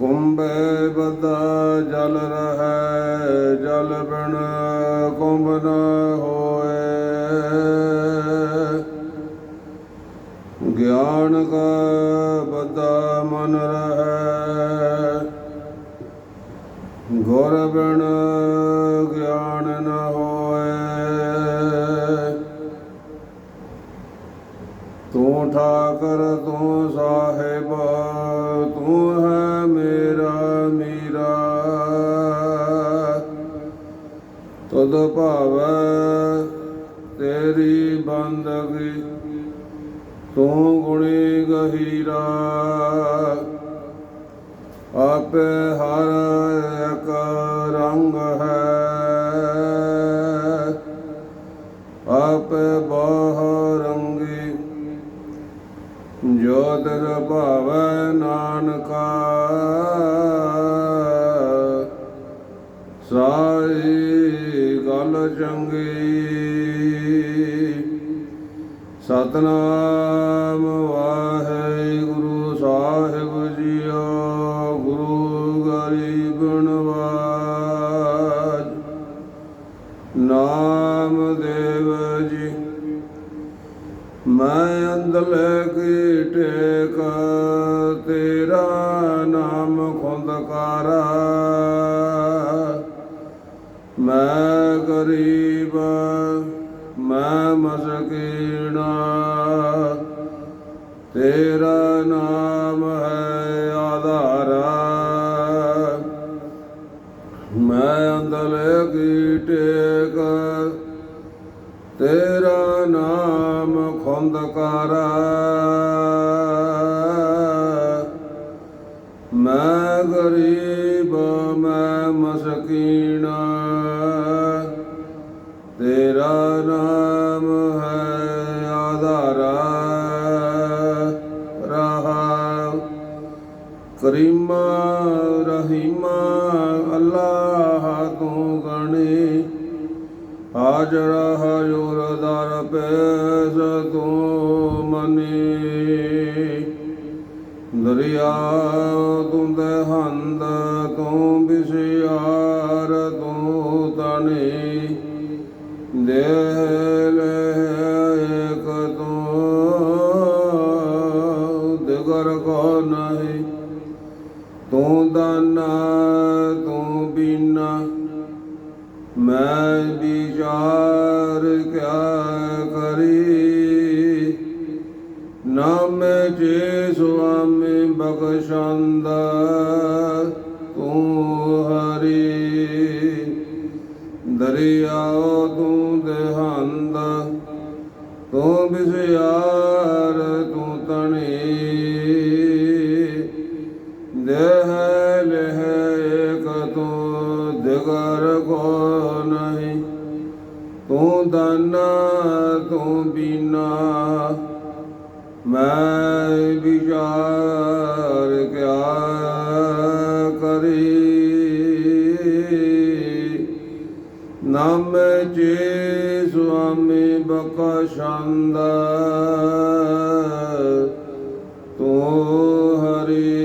ਕੁੰਭੇ ਬਦਾ ਜਲ ਰਹੈ, ਜਲ ਬਿਨ ਕੁੰਭ ਨ ਹੋਏ। ਗਿਆਨ ਕਾ ਬਦਾ ਮਨ ਰਹੈ, ਗੁਰ ਬਿਨ ਗਿਆਨ ਨ ਹੋਏ। ਤੂੰ ਠਾਕਰ, ਤੂੰ ਸਾਹਿਬ, ਤੂੰ ਹੈ ਮੇਰਾ ਮੀਰਾ ਤਦ ਭਾਵੈ ਤੇਰੀ ਬੰਦਗੀ, ਤੂੰ ਗੁਣੀ ਗਹੀਰਾ। ਆਪੇ ਹਰ ਇੱਕ ਰੰਗ ਹੈ। ਆਪੇ ਬਹੁ ਰੰਗੀ ਜੋਤ ਤਿਸ ਨਾਨਕਾ। ਸਾਈ ਗੱਲ ਚੰਗੀ। ਸਤਨਾਮ ਵਾਹਿਗੁਰੂ ਸਾਹਿਬ ਜੀਓ, ਗੁਰੂ ਗਰੀਬ ਨਵਾਜ। ਨਾਮ ਦੇਵ ਜੀ ਮੈਂ ਅੰਦਲੇ ਕੀ ਟੇਕ, ਤੇਰਾ ਨਾਮ ਖੁੰਦਕਾਰਾ। ਮੈਂ ਗਰੀਬ, ਮੈਂ ਮਸਕੀਨਾ, ਤੇਰਾ ਨਾਮ ਹੈ ਆਧਾਰਾ। ਮੈਂ ਅੰਦਲੇ ਕੀ ਟੇਕ, ਤੇਰਾ ਨਾਮ ਖੁੰਦਕਾਰਾ। ਮੈਂ ਗਰੀਬ, ਮੈਂ ਮਸਕੀਨਾ। ਤੇਰਾ ਨਾਮ ਹੈ ਆਧਾਰਾ। ਰਹਾ ਕਰੀਮਾ, ਰਹੀਮਾ, ਅੱਲਾਹ ਤੂੰ ਗਣੀ। ਹਾਜਰਾ ਹਜੂਰ ਦਰ ਪੇਸ ਤੂੰ ਮਨੀ। ਦਰਿਆ ਤੂੰ ਦੇ ਹੰਦ ਤੂੰ ਬਿਸਿਆਰ ਤੂੰ ਤਣੀ ਦੇਹ ਲੈ ਇੱਕ ਤੂੰ ਦਿਗਰ ਕੋ ਨਹੀਂ। ਤੂੰ ਦਾਨਾ ਤੂੰ ਬੀਨਾ। ਮੈਂ ਵਿਚਾਰ ਕਿਆ ਕਰੀ? ਨਾਮ ਜੇ ਸੁਆਮੀ ਬਖਸ਼ੰਦ, ਤੂੰ ਹਰੀ। ਦਰਿਆਓ ਤੂੰ ਦੇਹੰਦ, ਤੂੰ ਬਿਸਿਆਰ, ਤੂੰ ਤਣੀ ਦੇਹ ਲਹਿ ਇੱਕ ਤੂੰ ਦਿਗਰ ਕੋ ਤੂੰ ਦਾਨਾ ਮੈਂ ਵਿਚਾਰ ਕਿਆ ਕਰੀ। ਨਾਮ ਜੇ ਸੁਆਮੀ ਬਕਸ਼ੰਦ ਤੂੰ ਹਰੀ